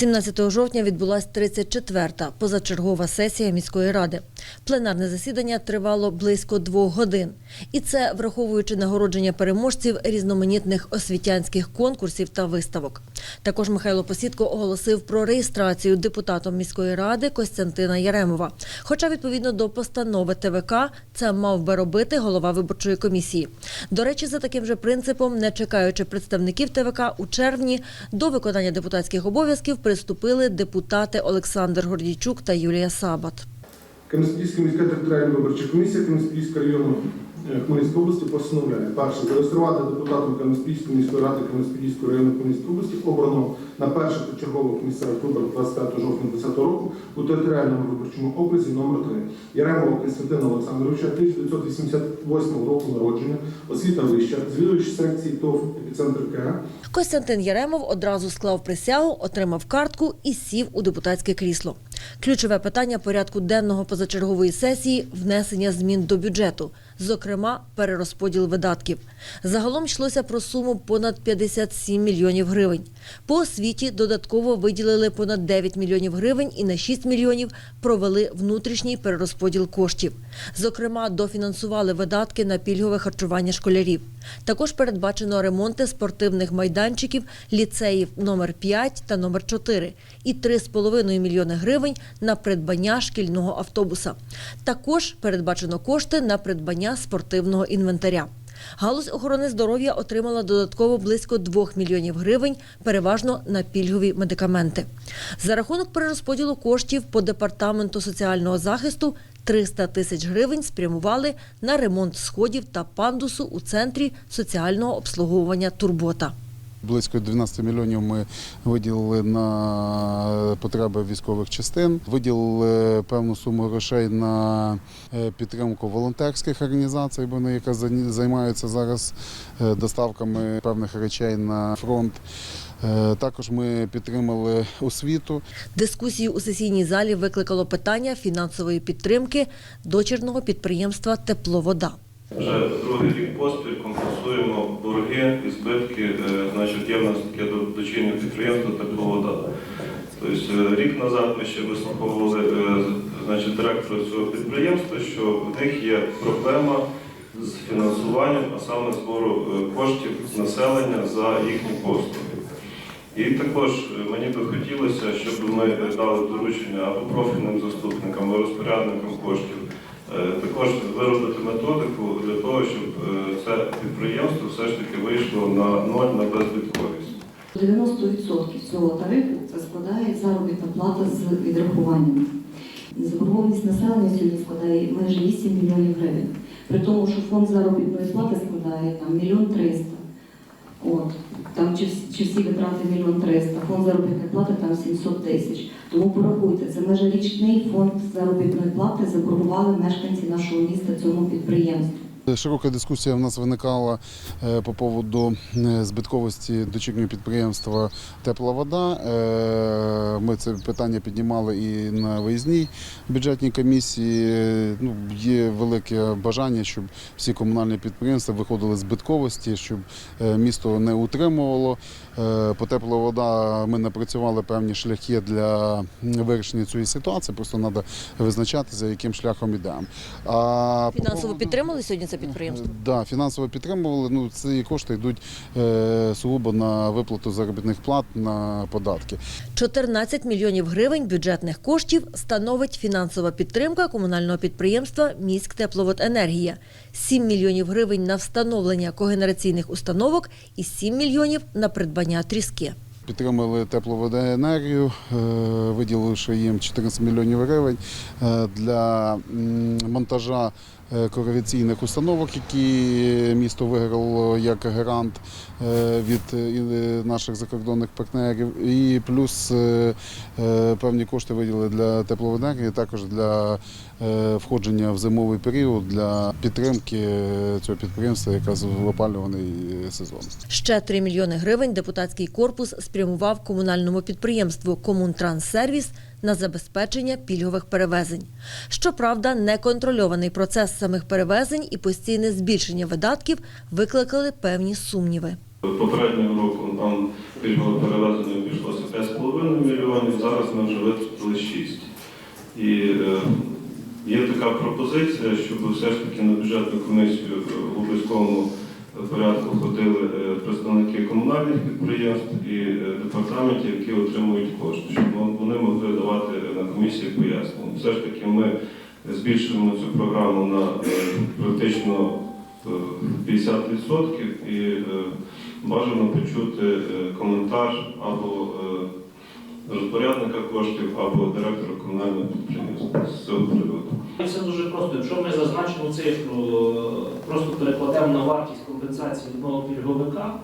17 жовтня відбулася 34-та позачергова сесія міської ради. Пленарне засідання тривало близько двох годин. І це враховуючи нагородження переможців різноманітних освітянських конкурсів та виставок. Також Михайло Посідко оголосив про реєстрацію депутатом міської ради Костянтина Яремова. Хоча відповідно до постанови ТВК це мав би робити голова виборчої комісії. До речі, за таким же принципом, не чекаючи представників ТВК у червні, до виконання депутатських обов'язків приступили депутати Олександр Гордійчук та Юлія Сабат. Кам'янська міська територіальна виборча комісія Кам'янського району Хмельницької області постановляє. Перше зареєструвати депутатом Кам'янської міської ради Кам'янського району Хмельницької області обраного на перших чергових місцевих виборах 25 жовтня 2020 року у територіальному виборчому окрузі номер 3 Яремова Константина Олександровича 1988 року народження, освіта вища, звідуючий секції ТОВ епіцентр КА, Костянтин Яремов одразу склав присягу, отримав картку і сів у депутатське крісло. Ключове питання порядку денного позачергової сесії внесення змін до бюджету, зокрема перерозподіл видатків. Загалом йшлося про суму понад 57 мільйонів гривень. По освіті додатково виділили понад 9 мільйонів гривень і на 6 мільйонів провели внутрішній перерозподіл коштів. Зокрема, дофінансували видатки на пільгове харчування школярів. Також передбачено ремонти спортивних майданчиків ліцеїв номер 5 та номер 4 і 3,5 мільйони гривень на придбання шкільного автобуса. Також передбачено кошти на придбання спортивного інвентаря. Галузь охорони здоров'я отримала додатково близько 2 мільйонів гривень, переважно на пільгові медикаменти. За рахунок перерозподілу коштів по департаменту соціального захисту 300 тисяч гривень спрямували на ремонт сходів та пандусу у центрі соціального обслуговування Турбота. Близько 12 мільйонів ми виділили на потреби військових частин. Виділили певну суму грошей на е, підтримку волонтерських організацій, бо вони яка займаються зараз е, доставками певних речей на фронт. Е, Також ми підтримали освіту. Дискусію у сесійній залі викликало питання фінансової підтримки дочірного підприємства Тепловода. Вже другий рік поспіль компенсуємо борги і збитки. е, Значить, є в нас таке до- дочірнє підприємство тепловода. Тобто е, рік назад ми ще вислуховували е, значить, директора цього підприємства, що в них є проблема з фінансуванням, а саме збору коштів населення за їхні послуги. І також мені би хотілося, щоб ми дали доручення або профільним заступникам, або розпорядникам коштів, також виробити методику для того, щоб е, це підприємство все ж таки вийшло на ноль на безбитковість. 90% цього тарифу складає заробітна плата з відрахуваннями. Заборгованість населення сьогодні складає майже 8 мільйонів гривень. При тому, що фонд заробітної плати складає там мільйон триста. Там чи, всі- витрати мільйон триста, фонд заробітної плати там 700 тисяч. Тому порахуйте, це майже річний фонд заробітної плати заборгували мешканці нашого міста цьому підприємству. Широка дискусія в нас виникала е, по поводу е, збитковості дочірнього підприємства Тепла вода. Е, Ми це питання піднімали і на виїзній бюджетній комісії. Е, Ну, є велике бажання, щоб всі комунальні підприємства виходили з збитковості, щоб е, місто не утримувало. Е, По тепла вода ми напрацювали певні шляхи для вирішення цієї ситуації. Просто треба визначатися, яким шляхом йдемо. А Фінансово підтримали сьогодні це підприємство? Да, фінансово підтримували. Ну, ці кошти йдуть е, сугубо на виплату заробітних плат на податки. 14 мільйонів гривень бюджетних коштів становить фінансова підтримка комунального підприємства «Міськтепловоденергія», 7 мільйонів гривень на встановлення когенераційних установок і 7 мільйонів на придбання тріски. Підтримали тепловодоенергію, е, виділивши їм 14 мільйонів гривень е, для монтажа е, установок, які місто виграло як гарант е, від е, наших закордонних партнерів. І плюс певні кошти виділили для тепловоденергії, також для входження в зимовий період для підтримки цього підприємства, якраз в опалюваний сезон. Ще 3 мільйони гривень депутатський корпус спрямував комунальному підприємству «Комунтранссервіс» на забезпечення пільгових перевезень. Щоправда, неконтрольований процес самих перевезень і постійне збільшення видатків викликали певні сумніви. Попереднього року нам пільгове перевезення обійшлося 5 5,5 мільйонів, зараз ми вже витратили 6. І е, є така пропозиція, щоб все ж таки на бюджетну комісію в обов'язковому порядку ходили е, представники комунальних підприємств і е, департаментів, які отримують кошти, щоб вони могли давати на комісії пояснення. Все ж таки ми збільшуємо цю програму на е, практично е, 50% і бажано почути коментар або розпорядника коштів, або директора комунального підприємства з цього приводу. Все дуже просто. Якщо ми зазначену цифру е, просто перекладемо на вартість компенсації одного пільговика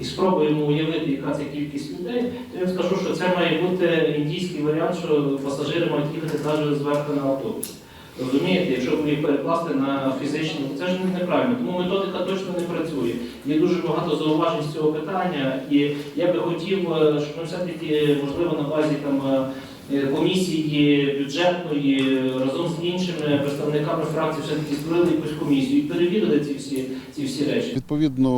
і спробуємо уявити, яка це кількість людей, то я скажу, що це має бути індійський варіант, що пасажири мають їхати навіть зверху на автобус. Розумієте, якщо їх перекласти на фізичну, це ж неправильно. Тому методика точно не працює. Є дуже багато зауважень з цього питання, і я би хотів, е, щоб ми все-таки, можливо, на базі там. Е, е, комісії бюджетної е, разом з іншими представниками фракції все-таки створили якусь комісію і перевірили ці всі, ці всі речі. Відповідно,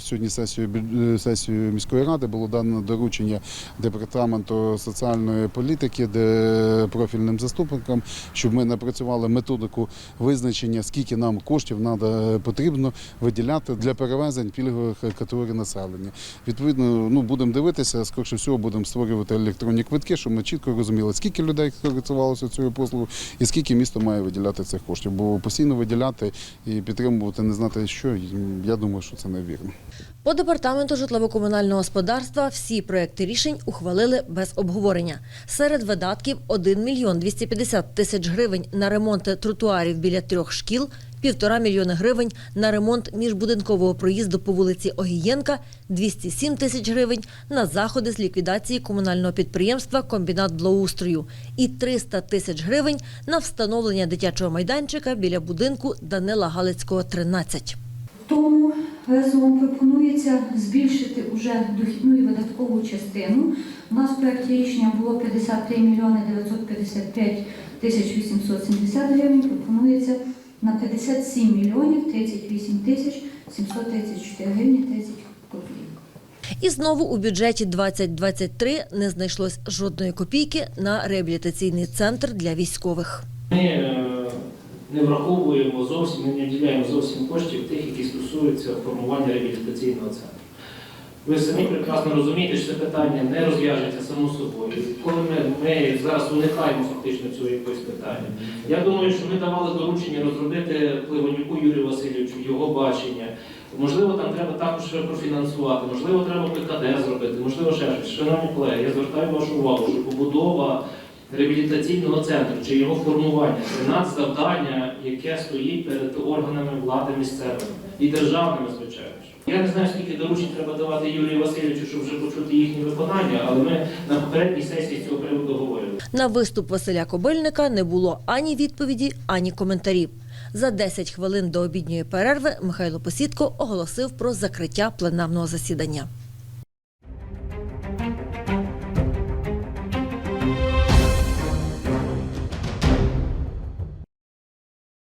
сьогодні сесію бю- сесію міської ради було дано доручення департаменту соціальної політики, де профільним заступникам, щоб ми напрацювали методику визначення, скільки нам коштів надо, потрібно виділяти для перевезень пільгових категорій населення. Відповідно, ну будемо дивитися, скоріше всього, будемо створювати електронні квитки, щоб ми чітко розуміли, скільки людей користувалося цією послугою і скільки місто має виділяти цих коштів. Бо постійно виділяти і підтримувати, не знати що, я думаю, що це невірно. По департаменту житлово-комунального господарства всі проекти рішень ухвалили без обговорення. Серед видатків 1 мільйон 250 тисяч гривень на ремонт тротуарів біля трьох шкіл, півтора мільйони гривень на ремонт міжбудинкового проїзду по вулиці Огієнка, 207 тисяч гривень на заходи з ліквідації комунального підприємства Комбінат благоустрою і 300 тисяч гривень на встановлення дитячого майданчика біля будинку Данила Галицького, 13. Тому ГЗО пропонується збільшити уже дохідну і видаткову частину. У нас в проєкті рішення було 53 мільйони 955 тисяч 870 гривень. Пропонується на 57 мільйонів 38 тисяч 734 гривні 30 копійок. І знову у бюджеті 2023 не знайшлось жодної копійки на реабілітаційний центр для військових. Ми е, не враховуємо зовсім, ми не діляємо зовсім коштів тих, які стосуються формування реабілітаційного центру. Ви самі прекрасно розумієте, що це питання не розв'яжеться само собою. Коли ми, ми зараз уникаємо фактично цього якогось питання. Я думаю, що ми давали доручення розробити Пливонюку Юрію Васильовичу його бачення. Можливо, там треба також профінансувати, можливо, треба ПКД зробити, можливо, ще щось. Шановні колеги, я звертаю вашу увагу, що побудова реабілітаційного центру чи його формування це надзавдання, яке стоїть перед органами влади місцевими і державними, звичайно. Я не знаю, скільки доручень треба давати Юрію Васильовичу, щоб вже почути їхні виконання, але ми на попередній сесії цього приводу говорили. На виступ Василя Кобильника не було ані відповіді, ані коментарів. За 10 хвилин до обідньої перерви Михайло Посідко оголосив про закриття пленарного засідання.